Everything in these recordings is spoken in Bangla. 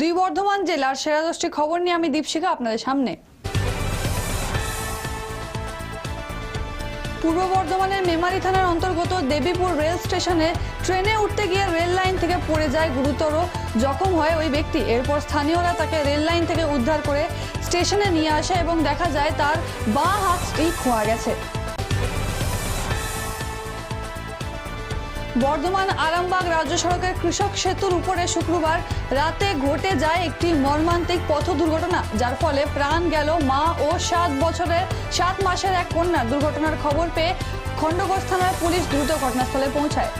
দুই বর্ধমান জেলার সেরা দশটি খবর নিয়ে আমি দীপশিখা আপনাদের সামনে। পূর্ব বর্ধমানের মেমারি থানার অন্তর্গত দেবীপুর রেল স্টেশনে ট্রেনে উঠতে গিয়ে রেল লাইন থেকে পড়ে যায় গুরুতর জখম হয় ওই ব্যক্তি। এরপর স্থানীয়রা তাকে রেল লাইন থেকে উদ্ধার করে স্টেশনে নিয়ে আসে এবং দেখা যায় তার বাঁ হাতটি খোয়া গেছে। বর্ধমান আরামবাগ রাজ্য সড়কের কৃষক সেতুর উপরে শুক্রবার রাতে ঘটে যায় একটি মর্মান্তিক পথ দুর্ঘটনা, যার ফলে প্রাণ গেল মা ও সাত বছরের, সাত মাসের এক কন্যা। দুর্ঘটনার খবর পেয়ে খণ্ডঘোষ থানার পুলিশ দ্রুত ঘটনাস্থলে পৌঁছায়।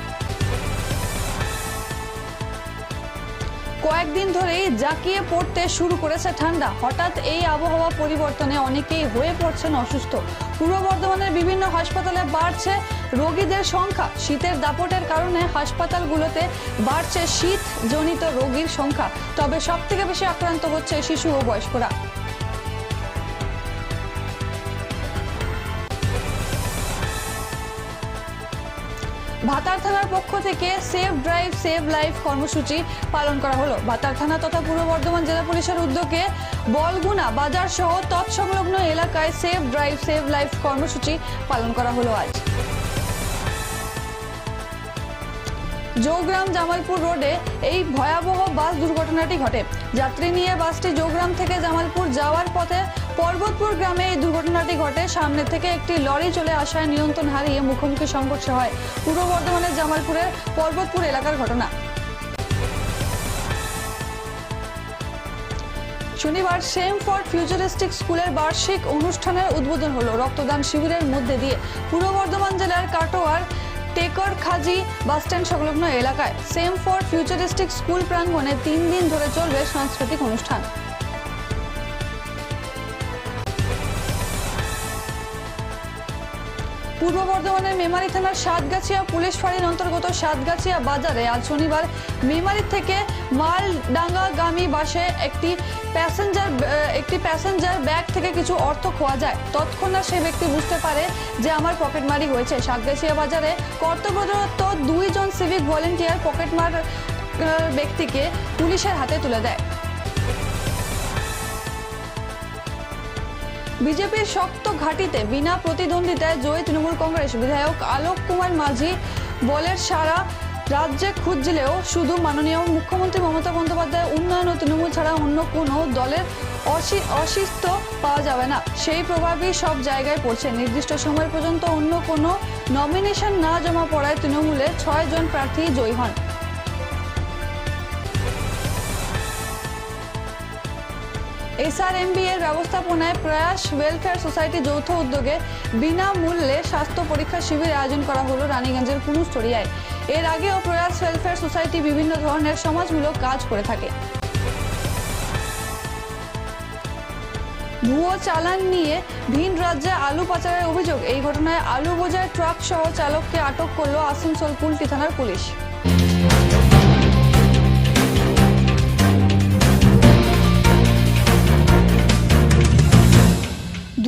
কয়েকদিন ধরেই জাকিয়ে পড়তে শুরু করেছে ঠান্ডা। হঠাৎ এই আবহাওয়া পরিবর্তনে অনেকেই হয়ে পড়ছেন অসুস্থ। পূর্ব বর্ধমানের বিভিন্ন হাসপাতালে বাড়ছে রোগীদের সংখ্যা। শীতের দাপটের কারণে হাসপাতালগুলোতে বাড়ছে শীতজনিত রোগীর সংখ্যা। তবে সবথেকে বেশি আক্রান্ত হচ্ছে শিশু ও বয়স্করা। ভাতার থানার পক্ষ থেকে সেভ ড্রাইভ সেভ লাইফ কর্মসূচি পালন করা হলো। ভাতার থানা তথা পূর্ব বর্ধমান জেলা পুলিশের উদ্যোগে বলগুনা বাজার সহ তৎসংলগ্ন এলাকায় সেভ ড্রাইভ সেভ লাইফ কর্মসূচি পালন করা হলো আজ। জৌগ্রাম জামালপুর রোডে এই ভয়াবহ বাস দুর্ঘটনাটি ঘটে। যাত্রী নিয়ে বাসটি জৌগ্রাম থেকে জামালপুর যাওয়ার পথে পর্বতপুর গ্রামে এই দুর্ঘটনাটি ঘটে। সামনে থেকে একটি লরি চলে আসায় নিয়ন্ত্রণ হারিয়ে মুখোমুখি সংঘর্ষ হয়। পূর্ব বর্ধমানের জামালপুরের পর্বতপুর এলাকার ঘটনা। শনিবার সেম ফর ফিউচারিস্টিক স্কুলের বার্ষিক অনুষ্ঠানের উদ্বোধন হলো। রক্তদান শিবিরের মধ্যে দিয়ে। পূর্ব বর্ধমান জেলার কাটোয়ার টেকর, খাজি বাসস্ট্যান্ড সংলগ্ন এলাকায় সেম ফর ফিউচারিস্টিক স্কুল প্রাঙ্গণে তিন দিন ধরে চলবে সাংস্কৃতিক অনুষ্ঠান। পূর্ব বর্ধমানের মেমারি থানার সাতগাছিয়া পুলিশ ফাঁড়ির অন্তর্গত সাতগাছিয়া বাজারে আজ শনিবার মেমারি থেকে মালডাঙ্গাগামী বাসে একটি প্যাসেঞ্জার একটি প্যাসেঞ্জার ব্যাগ থেকে কিছু অর্থ খোয়া যায়। তৎক্ষণাৎ সেই ব্যক্তি বুঝতে পারে যে আমার পকেটমারি হয়েছে। সাতগাছিয়া বাজারে কর্তব্যরত দুইজন সিভিক ভলেন্টিয়ার পকেটমার ব্যক্তিকে পুলিশের হাতে তুলে দেয়। বিজেপির শক্ত ঘাঁটিতে বিনা প্রতিদ্বন্দ্বিতায় জয়ী তৃণমূল কংগ্রেস বিধায়ক আলোক কুমার মাঝি বলের সারা রাজ্যে খুঁজলেও শুধু মাননীয় মুখ্যমন্ত্রী মমতা বন্দ্যোপাধ্যায়, উন্নয়ন ও তৃণমূল ছাড়া অন্য কোনো দলের অসি- অসিস্ত পাওয়া যাবে না। সেই প্রভাবই সব জায়গায় পড়ছে। নির্দিষ্ট সময় পর্যন্ত অন্য কোনো নমিনেশন না জমা পড়ায় তৃণমূলের ছয় জন প্রার্থী জয়ী হন। এসআরএমবি এর ব্যবস্থাপনায় প্রয়াস ওয়েলফেয়ার সোসাইটি যৌথ উদ্যোগে বিনামূল্যে স্বাস্থ্য পরীক্ষা শিবির আয়োজন করা হলো রানীগঞ্জের কুনুস্তরিয়ায়। এর আগেও প্রয়াস ওয়েলফেয়ার সোসাইটি বিভিন্ন ধরনের সমাজমূলক কাজ করে থাকে। ভুয়ো চালান নিয়ে ভিন রাজ্যে আলু পাচারের অভিযোগ। এই ঘটনায় আলু বোঝায় ট্রাক সহ চালককে আটক করল আসানসোল কুলটি থানার পুলিশ।